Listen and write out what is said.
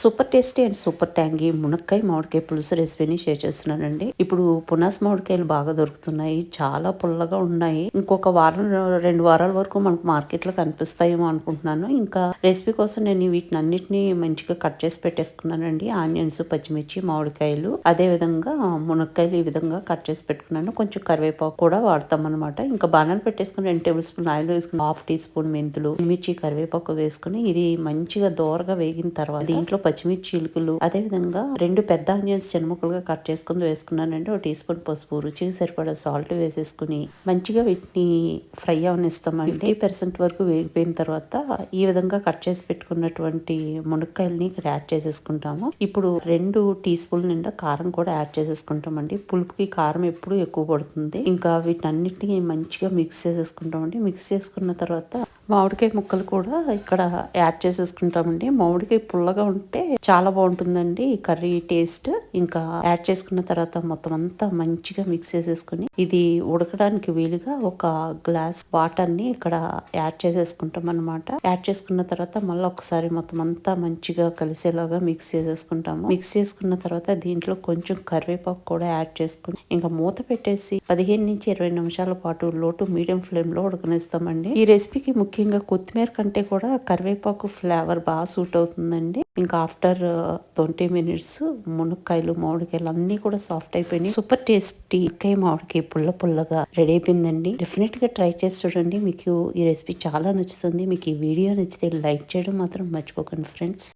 Super tasty and super tangy మునక్కాయ మామిడికాయ పులుసు రెసిపీని షేర్ చేస్తున్నానండి. ఇప్పుడు పునాస్ మామిడికాయలు బాగా దొరుకుతున్నాయి. చాలా పుల్లగా ఉన్నాయి. ఇంకొక వారం రెండు వారాల వరకు మనకు మార్కెట్లో కనిపిస్తాయేమో అనుకుంటున్నాను. ఇంకా రెసిపీ కోసం నేను వీటిని అన్నిటిని మంచిగా కట్ చేసి పెట్టేసుకున్నానండి. ఆనియన్స్ పచ్చిమిర్చి మామిడికాయలు అదే విధంగా మునక్కాయలు ఈ విధంగా కట్ చేసి పెట్టుకున్నాను. కొంచెం కరివేపాకు కూడా వాడతాం అనమాట ఇంకా బాణాలు పెట్టేసుకుని రెండు టేబుల్ స్పూన్ ఆయిల్ వేసుకుని హాఫ్ టీ స్పూన్ మెంతులు మిర్చి కరివేపాకు వేసుకుని ఇది మంచిగా దోరగా వేగిన తర్వాత దీంట్లో పచ్చిమిర్చి చిలుకలు అదే విధంగా రెండు పెద్ద ఆనియన్స్ చిన్నముక్కలుగా కట్ చేసుకుని వేసుకున్నానండి. ఒక టీ స్పూన్ పసుపు రుచికి సరిపడా సాల్ట్ వేసేసుకుని మంచిగా వీటిని ఫ్రై అవనిస్తామండి. పర్సెంట్ వరకు వేగిపోయిన తర్వాత ఈ విధంగా కట్ చేసి పెట్టుకున్నటువంటి మునక్కాయలని ఇక్కడ యాడ్ చేసేసుకుంటాము. ఇప్పుడు రెండు టీ స్పూన్ నిండా కారం కూడా యాడ్ చేసేసుకుంటామండి. పులుపుకి కారం ఎప్పుడు ఎక్కువ పడుతుంది. ఇంకా వీటన్నిటిని మంచిగా మిక్స్ చేసేసుకుంటామండి. మిక్స్ చేసుకున్న తర్వాత మామిడికాయ ముక్కలు కూడా ఇక్కడ యాడ్ చేసేసుకుంటామండి. మామిడికాయ పుల్లగా ఉంటే చాలా బాగుంటుందండి ఈ కర్రీ టేస్ట్. ఇంకా యాడ్ చేసుకున్న తర్వాత మొత్తం అంతా మంచిగా మిక్స్ చేసేసుకుని ఇది ఉడకడానికి వీలుగా ఒక గ్లాస్ వాటర్ని ఇక్కడ యాడ్ చేసేసుకుంటాం అనమాట యాడ్ చేసుకున్న తర్వాత మళ్ళీ ఒకసారి మొత్తం అంతా మంచిగా కలిసేలాగా మిక్స్ చేసేసుకుంటాము. మిక్స్ చేసుకున్న తర్వాత దీంట్లో కొంచెం కరివేపాకు కూడా యాడ్ చేసుకుని ఇంకా మూత పెట్టేసి పదిహేను నుంచి ఇరవై నిమిషాల పాటు లోటు మీడియం ఫ్లేమ్లో ఉడకనిస్తామండి. ఈ రెసిపీకి ముఖ్యంగా కొత్తిమీర కంటే కూడా కరివేపాకు ఫ్లేవర్ బాగా సూట్ అవుతుందండి. ఇంకా ఆఫ్టర్ ట్వంటీ మినిట్స్ మునక్కాయలు మామిడికాయలు అన్ని కూడా సాఫ్ట్ అయిపోయినాయి. సూపర్ టేస్టీ ఇంకా మామిడికాయ పుల్ల పుల్లగా రెడీ అయిపోయిందండి. డెఫినెట్గా ట్రై చేసి చూడండి. మీకు ఈ రెసిపీ చాలా నచ్చుతుంది. మీకు ఈ వీడియో నచ్చితే లైక్ చేయడం మాత్రం మర్చిపోకండి ఫ్రెండ్స్